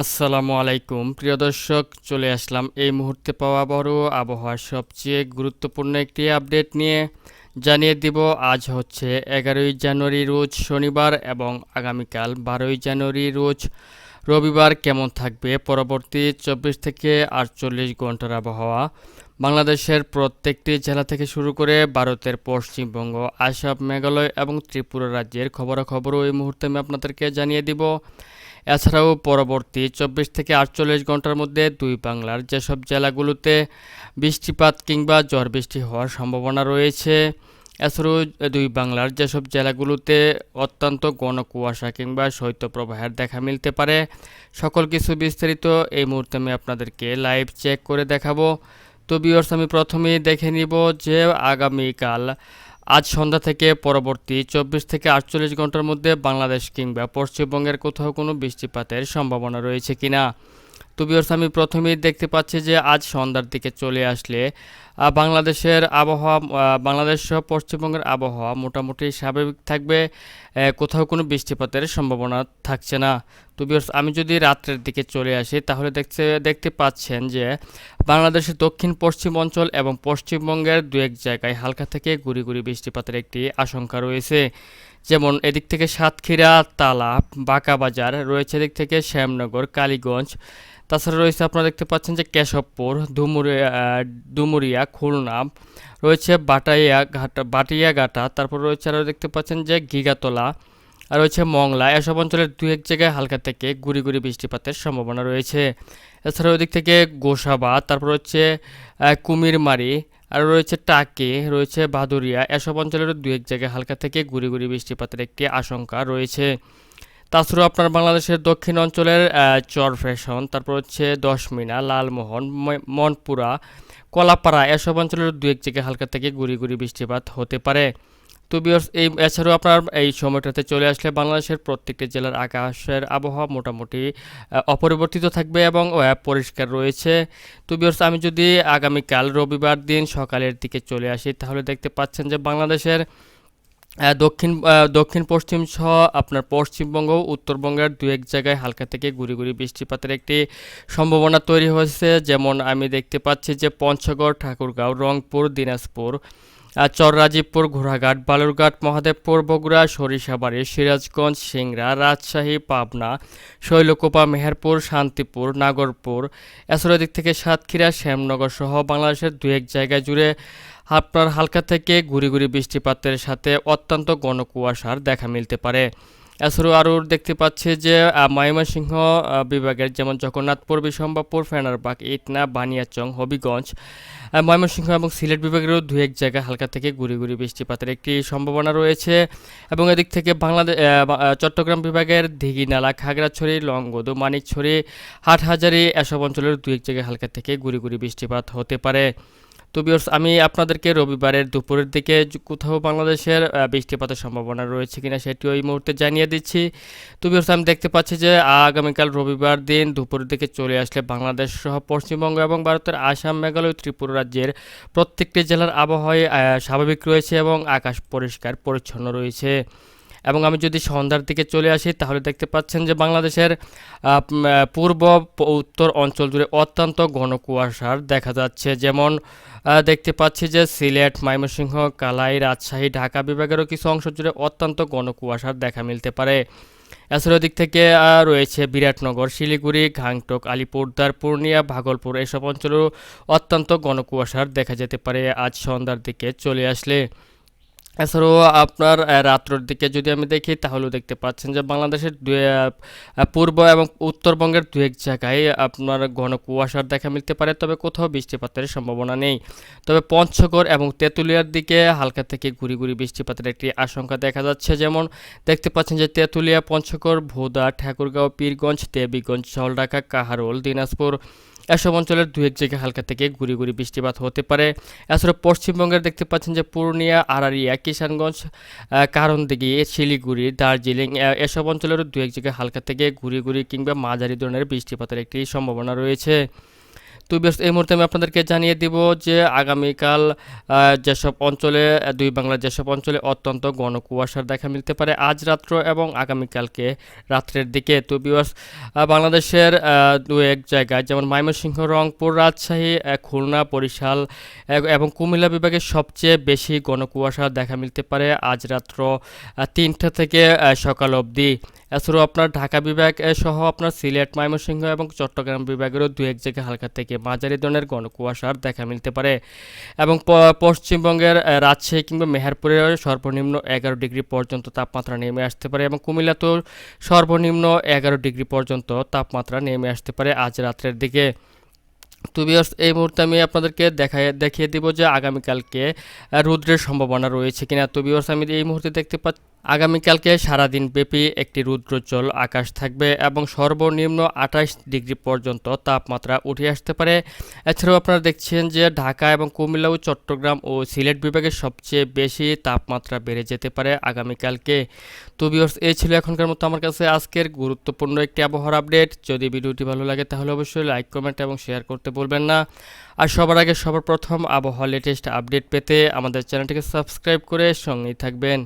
আসসালামু আলাইকুম। প্রিয় দর্শক, চলে আসলাম এই মুহূর্তে পাওয়া বড় আবহাওয়ার সবচেয়ে গুরুত্বপূর্ণ একটি আপডেট নিয়ে। জানিয়ে দিব, আজ হচ্ছে এগারোই জানুয়ারি রোজ শনিবার এবং আগামীকাল বারোই জানুয়ারি রোজ রবিবার কেমন থাকবে? পরবর্তী চব্বিশ থেকে আটচল্লিশ ঘণ্টার আবহাওয়া। বাংলাদেশের প্রত্যেকটি জেলা থেকে শুরু করে ভারতের পশ্চিমবঙ্গ, আসাম, মেঘালয় এবং ত্রিপুরা রাজ্যের খবরাখবরও এই মুহূর্তে আমি আপনাদেরকে জানিয়ে দিব। এছাড়াও পরবর্তী চব্বিশ থেকে আটচল্লিশ ঘণ্টার মধ্যে দুই বাংলার যেসব জেলাগুলোতে বৃষ্টিপাত কিংবা ঝড় বৃষ্টি হওয়ার সম্ভাবনা রয়েছে, এছাড়াও দুই বাংলার যেসব জেলাগুলোতে অত্যন্ত ঘন কুয়াশা কিংবা শৈত্যপ্রবাহের দেখা মিলতে পারে, সকল কিছু বিস্তারিত এই মুহূর্তে আমি আপনাদেরকে লাইভ চেক করে দেখাবো। তো বিয়র্স আমি প্রথমেই দেখে নিব যে আগামীকাল আজ সন্ধ্যা থেকে পরবর্তী চব্বিশ থেকে আটচল্লিশ ঘণ্টার মধ্যে বাংলাদেশ কিংবা পশ্চিমবঙ্গের কোথাও কোনো বৃষ্টিপাতের সম্ভাবনা রয়েছে কিনা? তো বিয়র্স আমি প্রথমেই দেখতে পাচ্ছি যে আজ সন্ধ্যার দিকে চলে আসলে বাংলাদেশের আবহাওয়া বাংলাদেশ সহ পশ্চিমবঙ্গের আবহাওয়া মোটামুটি স্বাভাবিক থাকবে কোথাও কোনো বৃষ্টিপাতের সম্ভাবনা থাকছে না। তো বিয়র্স আমি যদি রাত্রের দিকে চলে আসি, তাহলে দেখতে দেখতে পাচ্ছেন যে বাংলাদেশের দক্ষিণ, পশ্চিম অঞ্চল এবং পশ্চিমবঙ্গের দু এক জায়গায় হালকা থেকে গুড়ি গুড়ি বৃষ্টিপাতের একটি আশঙ্কা রয়েছে। যেমন এদিক থেকে সাতক্ষীরা, তালা বাঁকাবাজার রয়েছে এদিক থেকে শ্যামনগর, কালীগঞ্জ। তাছাড়া রয়েছে আপনারা দেখতে পাচ্ছেন যে কেশবপুর ধুমুরিয়া ডুমুরিয়া, খুলনা, রয়েছে বাটাইয়া ঘাটা বাটিয়া ঘাটা তারপর রয়েছে আরও দেখতে পাচ্ছেন যে গিগাতলা। আর রয়েছে মংলা, এসব অঞ্চলের দু এক জায়গায় হালকা থেকে গুড়ি গুড়ি বৃষ্টিপাতের সম্ভাবনা রয়েছে। এছাড়া ওদিক থেকে গোসাবা, তারপর হচ্ছে কুমিরমারি, আর রয়েছে টাকে, রয়েছে বাদুরিয়া এসব অঞ্চলের দু এক জায়গায় হালকা থেকে গুড়ি গুড়ি বৃষ্টিপাতের একটি আশঙ্কা রয়েছে। তাছাড়াও আপনার বাংলাদেশের দক্ষিণ অঞ্চলের চর ফ্যাশন তারপর হচ্ছে দশমিনা, লালমোহন মনপুরা, কলাপাড়া, এসব অঞ্চলের দু এক জায়গায় হালকা থেকে গুড়ি গুড়ি বৃষ্টিপাত হতে পারে। তো বিয়র্স এই এছাড়াও আপনার এই সময়টাতে চলে আসলে বাংলাদেশের প্রত্যেকটি জেলার আকাশের আবহাওয়া মোটামুটি অপরিবর্তিত থাকবে এবং পরিষ্কার রয়েছে। তো বিয়র্স আমি যদি আগামীকাল রবিবার দিন সকালের দিকে চলে আসি, তাহলে দেখতে পাচ্ছেন যে বাংলাদেশের দক্ষিণ দক্ষিণ, পশ্চিম সহ আপনার পশ্চিমবঙ্গ উত্তরবঙ্গের দু এক জায়গায় হালকা থেকে গুড়ি গুড়ি বৃষ্টিপাতের একটি সম্ভাবনা তৈরি হয়েছে। যেমন আমি দেখতে পাচ্ছি যে পঞ্চগড়, ঠাকুরগাঁও, রংপুর, দিনাজপুর চররাজীবপুর ঘোড়াঘাট, বালুরঘাট, মহাদেবপুর, বগুড়া, সরিষাবাড়ি, সিরাজগঞ্জ, সিংড়া, রাজশাহী, পাবনা, শৈলকুপা, মেহেরপুর, শান্তিপুর, নাগরপুর এছাড়া দিক থেকে সাতক্ষীরা, শ্যামনগর সহ বাংলাদেশের দু এক জায়গায় জুড়ে আপনার হালকা থেকে গুড়ি গুড়ি বৃষ্টিপাতের সাথে অত্যন্ত ঘন কুয়াশার দেখা মিলতে পারে। এছাড়াও আরও দেখতে পাচ্ছি যে ময়মনসিংহ বিভাগের যেমন জগন্নাথপুর বিশম্বাপুর ফেনারবাগ, ইটনা, বানিয়াচং, হবিগঞ্জ ময়মনসিংহ এবং সিলেট বিভাগেরও দু এক জায়গায় হালকা থেকে গুড়ি গুড়ি বৃষ্টিপাতের একটি সম্ভাবনা রয়েছে। এবং এদিক থেকে বাংলাদেশ চট্টগ্রাম বিভাগের দিঘিনালা, খাগড়াছড়ি, লংগদু, মানিকছড়ি, হাটহাজারি, এসব অঞ্চলের দু এক জায়গায় হালকা থেকে গুড়ি গুড়ি বৃষ্টিপাত হতে পারে। তো বিয়র্স আমি আপনাদেরকে রবিবারের দুপুরের দিকে কোথাও বাংলাদেশের বৃষ্টিপাতের সম্ভাবনা রয়েছে কিনা সেটিও এই মুহূর্তে জানিয়ে দিচ্ছি। তো বিয়র্স আমি দেখতে পাচ্ছি যে আগামীকাল রবিবার দিন দুপুরের দিকে চলে আসলে বাংলাদেশ সহ পশ্চিমবঙ্গ এবং ভারতের আসাম, মেঘালয়, ত্রিপুরা রাজ্যের প্রত্যেকটি জেলার আবহাওয়ায় স্বাভাবিক রয়েছে এবং আকাশ পরিষ্কার পরিচ্ছন্ন রয়েছে। এবং আমি যদি সন্ধ্যার দিকে চলে আসি, তাহলে দেখতে পাচ্ছেন যে বাংলাদেশের পূর্ব উত্তর অঞ্চল জুড়ে অত্যন্ত ঘন কুয়াশার দেখা যাচ্ছে। যেমন দেখতে পাচ্ছি যে সিলেট, ময়মনসিংহ, কালাই, রাজশাহী, ঢাকা বিভাগেরও কিছু অংশ জুড়ে অত্যন্ত ঘন কুয়াশার দেখা মিলতে পারে। এছাড়াও দিক থেকে রয়েছে বিরাটনগর, শিলিগুড়ি, ঘাংটক আলিপুরদার পূর্ণিয়া, ভাগলপুর, এসব অঞ্চলেও অত্যন্ত ঘন কুয়াশার দেখা যেতে পারে। আজ সন্ধ্যার দিকে চলে আসলে এছাড়াও আপনার রাত্রের দিকে যদি আমি দেখি, তাহলেও দেখতে পাচ্ছেন যে বাংলাদেশের পূর্ব এবং উত্তরবঙ্গের দু এক জায়গায় আপনার ঘন কুয়াশার দেখা মিলতে পারে, তবে কোথাও বৃষ্টিপাতের সম্ভাবনা নেই। তবে পঞ্চগড় এবং তেঁতুলিয়ার দিকে হালকা থেকে গুড়ি গুড়ি বৃষ্টিপাতের একটি আশঙ্কা দেখা যাচ্ছে। যেমন দেখতে পাচ্ছেন যে তেঁতুলিয়া, পঞ্চগড়, ভোদা, ঠাকুরগাঁও, পীরগঞ্জ, দেবীগঞ্জ জলঢাকা কাহারোল, দিনাজপুর এসব অঞ্চলের দু এক জায়গায় হালকা থেকে গুড়ি গুড়ি বৃষ্টিপাত হতে পারে। এছাড়া পশ্চিমবঙ্গের দেখতে পাচ্ছেন যে পূর্ণিয়া আড়ারিয়া কিষানগঞ্জ কারণ দিকে শিলিগুড়ি, দার্জিলিং এসব অঞ্চলেরও দু এক জায়গায় হালকা থেকে ঘুরে ঘুরে কিংবা মাঝারি ধরনের বৃষ্টিপাতের একটি সম্ভাবনা রয়েছে। তো বেশ এই মুহূর্তে আমি আপনাদেরকে জানিয়ে দিব যে আগামীকাল যেসব অঞ্চলে দুই বাংলার যেসব অঞ্চলে অত্যন্ত ঘন কুয়াশার দেখা মিলতে পারে আজ রাত্র এবং আগামীকালকে রাত্রের দিকে। তো বিবাস বাংলাদেশের দু এক জায়গায় যেমন ময়মনসিংহ, রংপুর, রাজশাহী খুলনা, বরিশাল এবং কুমিল্লা বিভাগে সবচেয়ে বেশি ঘন কুয়াশা দেখা মিলতে পারে আজ রাত্র তিনটা থেকে সকাল অবধি। এছাড়াও আপনার ঢাকা বিভাগ সহ আপনার সিলেট, ময়মনসিংহ এবং চট্টগ্রাম বিভাগেরও দু এক জায়গায় হালকা থেকে মাঝারি ধরনের ঘন কুয়াশার দেখা মিলতে পারে। এবং পশ্চিমবঙ্গের রাজশাহী কিংবা মেহেরপুরে সর্বনিম্ন এগারো ডিগ্রি পর্যন্ত তাপমাত্রা নেমে আসতে পারে এবং কুমিল্লাতেও সর্বনিম্ন এগারো ডিগ্রি পর্যন্ত তাপমাত্রা নেমে আসতে পারে আজ রাত্রের দিকে। তো এই মুহূর্তে আমি আপনাদেরকে দেখায়, দেখিয়ে দিব যে আগামীকালকে রৌদ্রের সম্ভাবনা রয়েছে কিনা। তো ভিউয়ার্স, আমি এই মুহূর্তে দেখতে পাচ্ছি আগামীকালকে সারাদিন ব্যাপী একটি রৌদ্রোজ্জ্বল আকাশ থাকবে এবং সর্বনিম্ন আঠাশ ডিগ্রি পর্যন্ত তাপমাত্রা উঠে আসতে পারে। এছাড়াও আপনারা দেখছেন যে ঢাকা এবং কুমিল্লা ও চট্টগ্রাম ও সিলেট বিভাগের সবচেয়ে বেশি তাপমাত্রা বেড়ে যেতে পারে আগামীকালকে। তো ভিউয়ার্স, এই ছিল এখনকার মতো আমার কাছে আজকের গুরুত্বপূর্ণ একটি আবহাওয়ার আপডেট। যদি ভিডিওটি ভালো লাগে তাহলে অবশ্যই লাইক, কমেন্ট এবং শেয়ার করতে বলবেন না। আর সবার আগে সবার প্রথম আবহাওয়া লেটেস্ট আপডেট পেতে আমাদের চ্যানেলটিকে সাবস্ক্রাইব করে সঙ্গেই থাকবেন।